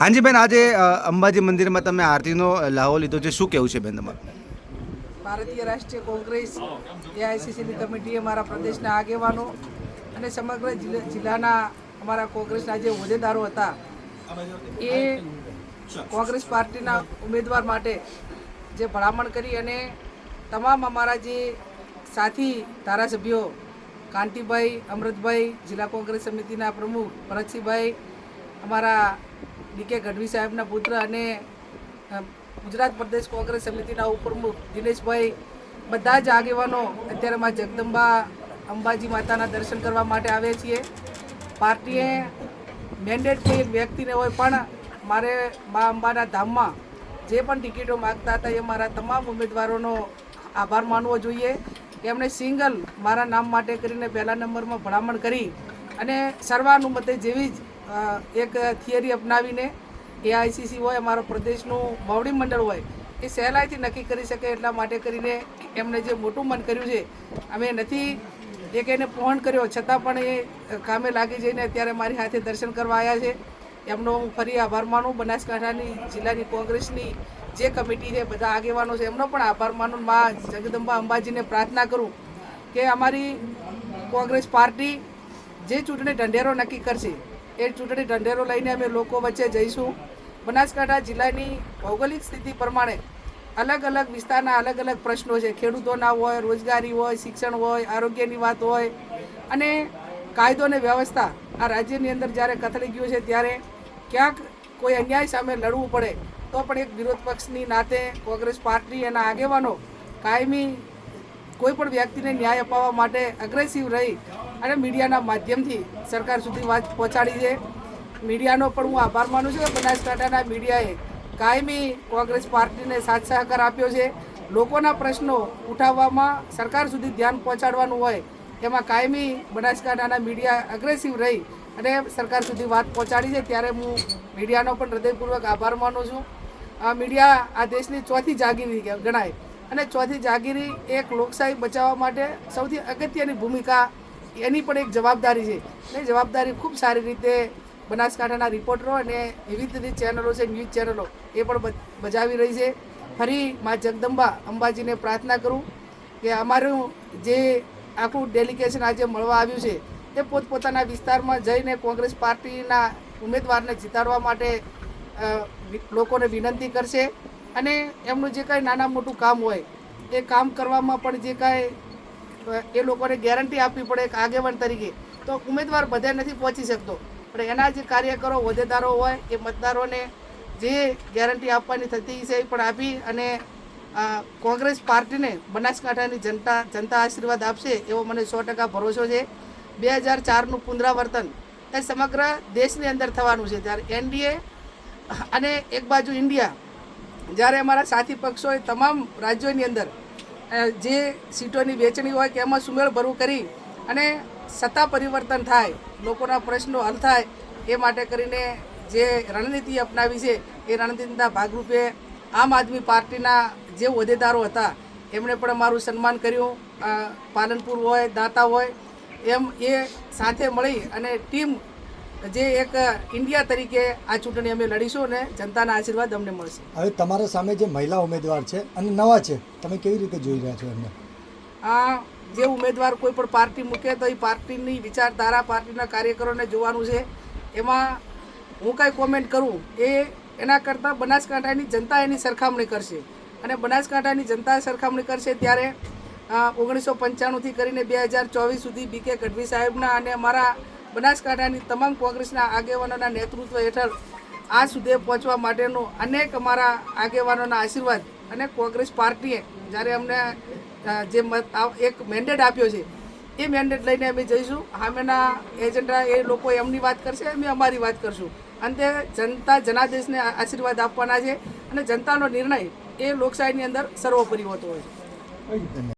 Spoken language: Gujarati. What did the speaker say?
હાજી બેન, આજે અંબાજી મંદિરમાં તમે આરતીનો લહાવો લીધો છે. શું કેવું છે બેન તમારું? ભારતીય રાષ્ટ્રીય કોંગ્રેસ એઆઈસીસીની કમિટીએ મારા પ્રદેશના આગેવાનો અને સમગ્ર જિલ્લા- જિલ્લાના અમારા કોંગ્રેસના જે હોદ્દેદારો હતા, એ કોંગ્રેસ પાર્ટીના ઉમેદવાર માટે જે ભલામણ કરી અને તમામ અમારા જે સાથી ધારાસભ્યો, કાંતિભાઈ, અમૃતભાઈ, જિલ્લા કોંગ્રેસ સમિતિના પ્રમુખ ભરતસિંહભાઈ, અમારા ડીકે ગઢવી સાહેબના પુત્ર અને ગુજરાત પ્રદેશ કોંગ્રેસ સમિતિના ઉપપ્રમુખ દિનેશભાઈ બધા જ આગેવાનો અત્યારે માં જગદંબા અંબાજી માતાના દર્શન કરવા માટે આવે છીએ. પાર્ટીએ મેન્ડેટ કોઈ એક વ્યક્તિને હોય પણ મારે મા અંબાના ધામમાં જે પણ ટિકિટો માગતા હતા એ મારા તમામ ઉમેદવારોનો આભાર માનવો જોઈએ. એમણે સિંગલ મારા નામ માટે કરીને પહેલા નંબરમાં ભલામણ કરી અને સર્વાનુમતે જેવી જ એક થિયરી અપનાવીને એઆઈસીસી હોય, અમારો પ્રદેશનું મોવડી મંડળ હોય, એ સહેલાઈથી નક્કી કરી શકે એટલા માટે કરીને એમણે જે મોટું મન કર્યું છે, અમે નથી એક એને પહોંચ કર્યો, છતાં પણ એ કામે લાગી જઈને અત્યારે મારી હાથે દર્શન કરવા આવ્યા છે. એમનો હું ફરી આભાર માનું. બનાસકાંઠાની જિલ્લાની કોંગ્રેસની જે કમિટી છે, બધા આગેવાનો છે, એમનો પણ આભાર માનું. મા જગદંબા અંબાજીને પ્રાર્થના કરું કે અમારી કોંગ્રેસ પાર્ટી જે ચૂંટણી ઢંઢેરો નક્કી કરશે એ ચૂંટણી ઢંઢેરો લઈને અમે લોકો વચ્ચે જઈશું. બનાસકાંઠા જિલ્લાની ભૌગોલિક સ્થિતિ પ્રમાણે અલગ અલગ વિસ્તારના અલગ અલગ પ્રશ્નો છે. ખેડૂતોના હોય, રોજગારી હોય, શિક્ષણ હોય, આરોગ્યની વાત હોય અને કાયદો અને વ્યવસ્થા આ રાજ્યની અંદર જ્યારે કથળી ગયું છે ત્યારે ક્યાંક કોઈ અન્યાય સામે લડવું પડે તો પણ એક વિરોધ પક્ષની નાતે કોંગ્રેસ પાર્ટી એના આગેવાનો કાયમી કોઈ પણ વ્યક્તિને ન્યાય અપાવવા માટે અગ્રેસિવ રહી અને મીડિયાના માધ્યમથી સરકાર સુધી વાત પહોંચાડી છે. મીડિયાનો પણ હું આભાર માનું છું કે બનાસકાંઠાના મીડિયાએ કાયમી કોંગ્રેસ પાર્ટીને સાથ સહકાર આપ્યો છે. લોકોના પ્રશ્નો ઉઠાવવામાં સરકાર સુધી ધ્યાન પહોંચાડવાનું હોય એમાં કાયમી બનાસકાંઠાના મીડિયા અગ્રેસિવ રહી અને સરકાર સુધી વાત પહોંચાડી છે ત્યારે હું મીડિયાનો પણ હૃદયપૂર્વક આભાર માનું છું. આ મીડિયા આ દેશની ચોથી જાગીરી ગણાય. અને ચોથી જાગીરી એક લોકશાહી બચાવવા માટે સૌથી અગત્યની ભૂમિકા એની પણ એક જવાબદારી છે. એ જવાબદારી ખૂબ સારી રીતે બનાસકાંઠાના રિપોર્ટરો અને વિવિધ જે ચેનલો છે, ન્યૂઝ ચેનલો, એ પણ બજાવી રહી છે. ફરી મા જગદંબા અંબાજીને પ્રાર્થના કરું કે અમારું જે આખું ડેલિગેશન આજે મળવા આવ્યું છે, તે પોતપોતાના વિસ્તારમાં જઈને કોંગ્રેસ પાર્ટીના ઉમેદવારને જીતાડવા માટે લોકોને વિનંતી કરશે. અને એમનું જે કાંઈ નાના મોટું કામ હોય, એ કામ કરવામાં પણ જે કાંઈ એ લોકોને ગેરંટી આપવી પડે એક આગેવાન તરીકે. તો ઉમેદવાર બધે નથી પહોંચી શકતો. પણ એના જે કાર્યકરો, હોદ્દેદારો હોય, એ મતદારોને જે ગેરંટી આપવાની થતી છે એ પણ આપી અને કોંગ્રેસ પાર્ટીને બનાસકાંઠાની જનતા જનતા આશીર્વાદ આપશે એવો મને સો ટકા ભરોસો છે. બે હજાર ચારનું પુનરાવર્તન એ સમગ્ર દેશની અંદર થવાનું છે. ત્યારે એનડીએ અને એક બાજુ ઇન્ડિયા. જ્યારે અમારા સાથી પક્ષોએ તમામ રાજ્યોની અંદર જે સીટોની વેચણી હોય કે એમાં સુમેળ ભરવું કરી અને સત્તા પરિવર્તન થાય, લોકોના પ્રશ્નો હલ થાય, એ માટે કરીને જે રણનીતિ અપનાવી છે, એ રણનીતિના ભાગરૂપે આમ આદમી પાર્ટીના જે હોદ્દેદારો હતા, એમણે પણ મારું સન્માન કર્યું. પાલનપુર હોય, દાતા હોય, એમ એ સાથે મળી અને ટીમ જે એક ઇન્ડિયા તરીકે આ ચૂંટણી અમે લડીશું અને જનતાના આશીર્વાદ અમને મળશે. હવે તમારા સામે જે મહિલા ઉમેદવાર છે અને નવા છે તમે કેવી રીતે જોઈ રહ્યા છો એમને? આ જે ઉમેદવાર કોઈ પણ પાર્ટી મૂકે તો એ પાર્ટીની વિચારધારા પાર્ટીના કાર્યકરોને જોવાનું છે. એમાં હું કાંઈ કોમેન્ટ કરું એ એના કરતાં બનાસકાંઠાની જનતા એની સરખામણી કરશે. અને બનાસકાંઠાની જનતા સરખામણી કરશે ત્યારે ઓગણીસો પંચાણુંથી કરીને બે હજાર ચોવીસ સુધી બીકે ગઢવી સાહેબના અને અમારા બનાસકાંઠાની તમામ કોંગ્રેસના આગેવાનોના નેતૃત્વ હેઠળ આ સુધી પહોંચવા માટેનું અનેક અમારા આગેવાનોના આશીર્વાદ અને કોંગ્રેસ પાર્ટીએ જ્યારે અમને જે મત એક મેન્ડેટ આપ્યો છે, એ મેન્ડેટ લઈને અમે જઈશું. સામેના એજન્ડા એ લોકો એમની વાત કરશે, અમે અમારી વાત કરશું. અંતે જનતા, જનાદેશને આશીર્વાદ આપવાના છે અને જનતાનો નિર્ણય એ લોકશાહીની અંદર સર્વોપરી હોતો હોય છે.